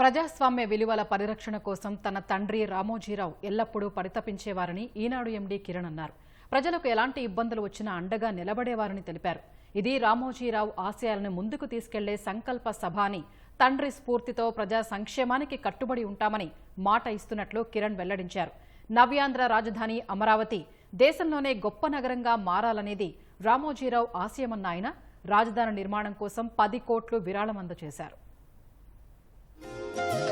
ప్రజాస్వామ్య విలువల పరిరక్షణ కోసం తన తండ్రి రామోజీరావు ఎల్లప్పుడూ పరితపించేవారని ఈనాడు ఎండీ కిరణ్ అన్నారు. ప్రజలకు ఎలాంటి ఇబ్బందులు వచ్చినా అండగా నిలబడేవారని తెలిపారు. ఇది రామోజీరావు ఆశయాలను ముందుకు తీసుకెళ్ళే సంకల్ప సభ అని తండ్రి స్ఫూర్తితో ప్రజా సంక్షేమానికి కట్టుబడి ఉంటామని మాట ఇస్తున్నట్లు కిరణ్ వెల్లడించారు. నవ్యాంధ్ర రాజధాని అమరావతి దేశంలోనే గొప్ప నగరంగా మారాలనేది రామోజీరావు ఆశయమన్న ఆయన రాజధాని నిర్మాణం కోసం పది కోట్లు విరాళం అందజేశారు. Thank you.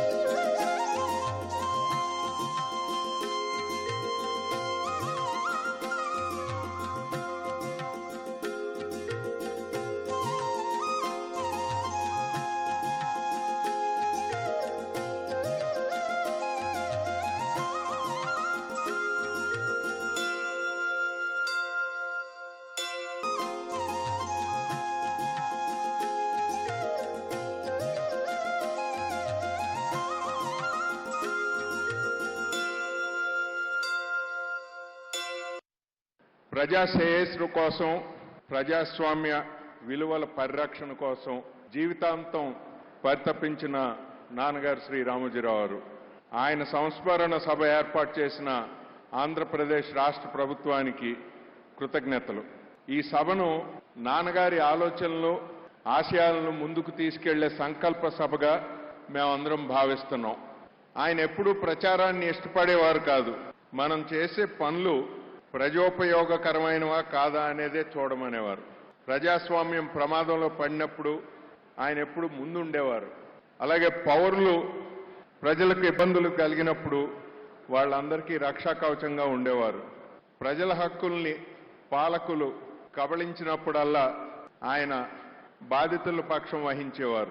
ప్రజా శ్రేయస్సు కోసం ప్రజాస్వామ్య విలువల పరిరక్షణ కోసం జీవితాంతం పరితపించిన నాన్నగారు శ్రీ రామోజీరావు. గారు ఆయన సంస్మరణ సభ ఏర్పాటు చేసిన ఆంధ్రప్రదేశ్ రాష్ట్ర ప్రభుత్వానికి కృతజ్ఞతలు. ఈ సభను నాన్నగారి ఆలోచనలు ఆశయాలను ముందుకు తీసుకెళ్ళే సంకల్ప సభగా మేమందరం భావిస్తున్నాం. ఆయన ఎప్పుడూ ప్రచారాన్ని ఇష్టపడేవారు కాదు. మనం చేసే పనులు ప్రజోపయోగకరమైనవా కాదా అనేదే చూడమనేవారు. ప్రజాస్వామ్యం ప్రమాదంలో పడినప్పుడు ఆయన ఎప్పుడు ముందుండేవారు. అలాగే పౌరులు ప్రజలకు ఇబ్బందులు కలిగినప్పుడు వాళ్ళందరికీ రక్షా కవచంగా ఉండేవారు. ప్రజల హక్కుల్ని పాలకులు కబళించినప్పుడల్లా ఆయన బాధితుల పక్షం వహించేవారు.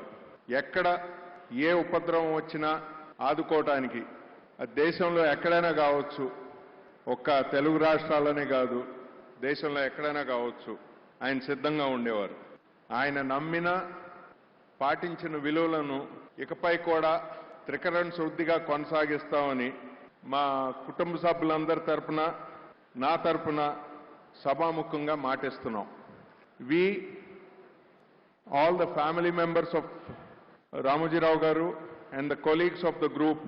ఎక్కడ ఏ ఉపద్రవం వచ్చినా ఆదుకోవటానికి. దేశంలో ఎక్కడైనా కావచ్చు ఒక్క తెలుగు రాష్ట్రాలనే కాదు దేశంలో ఎక్కడైనా కావచ్చు ఆయన సిద్ధంగా ఉండేవారు. ఆయన నమ్మిన పాటించిన విలువలను ఇకపై కూడా త్రికరణ శుద్ధిగా కొనసాగిస్తామని మా కుటుంబ సభ్యులందరి తరపున నా తరపున సభాముఖంగా మాటిస్తున్నాం. We all the family members of Ramoji Rao garu and the colleagues of the group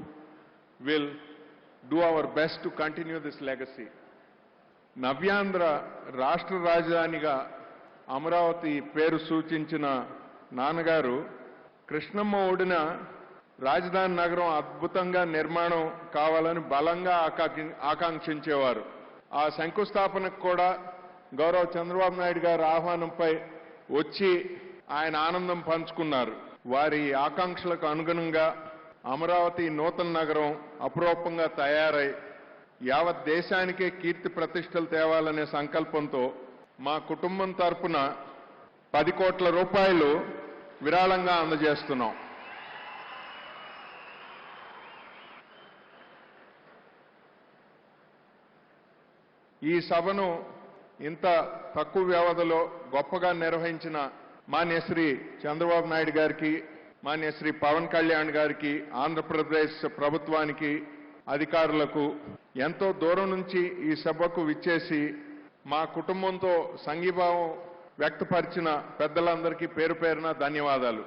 will do our best to continue this legacy. నవ్యాంధ్ర రాష్ట్ర రాజధానిగా అమరావతి పేరు సూచించిన నాన్నగారు కృష్ణమ్మ ఒడిన రాజధాని నగరం అద్భుతంగా నిర్మాణం కావాలని బలంగా ఆకాంక్షించేవారు ఆ శంకుస్థాపనకు కూడా గౌరవ చంద్రబాబు నాయుడు గారి ఆహ్వానంపై వచ్చి ఆయన ఆనందం పంచుకున్నారు వారి ఆకాంక్షలకు అనుగుణంగా అమరావతి నూతన నగరం అపురూపంగా తయారై యావత్ దేశానికే కీర్తి ప్రతిష్టలు తేవాలనే సంకల్పంతో మా కుటుంబం తరపున పది కోట్ల రూపాయలు విరాళంగా అందజేస్తున్నాం. ఈ సభను ఇంత తక్కువ వ్యవధిలో గొప్పగా నిర్వహించిన మాన్యశ్రీ చంద్రబాబు నాయుడు గారికి మాన్యశ్రీ పవన్ కళ్యాణ్ గారికి ఆంధ్రప్రదేశ్ ప్రభుత్వానికి అధికారులకు ఎంతో దూరం నుంచి ఈ సభకు విచ్చేసి మా కుటుంబంతో సంఘీభావం వ్యక్తపరిచిన పెద్దలందరికీ పేరు పేరున ధన్యవాదాలు.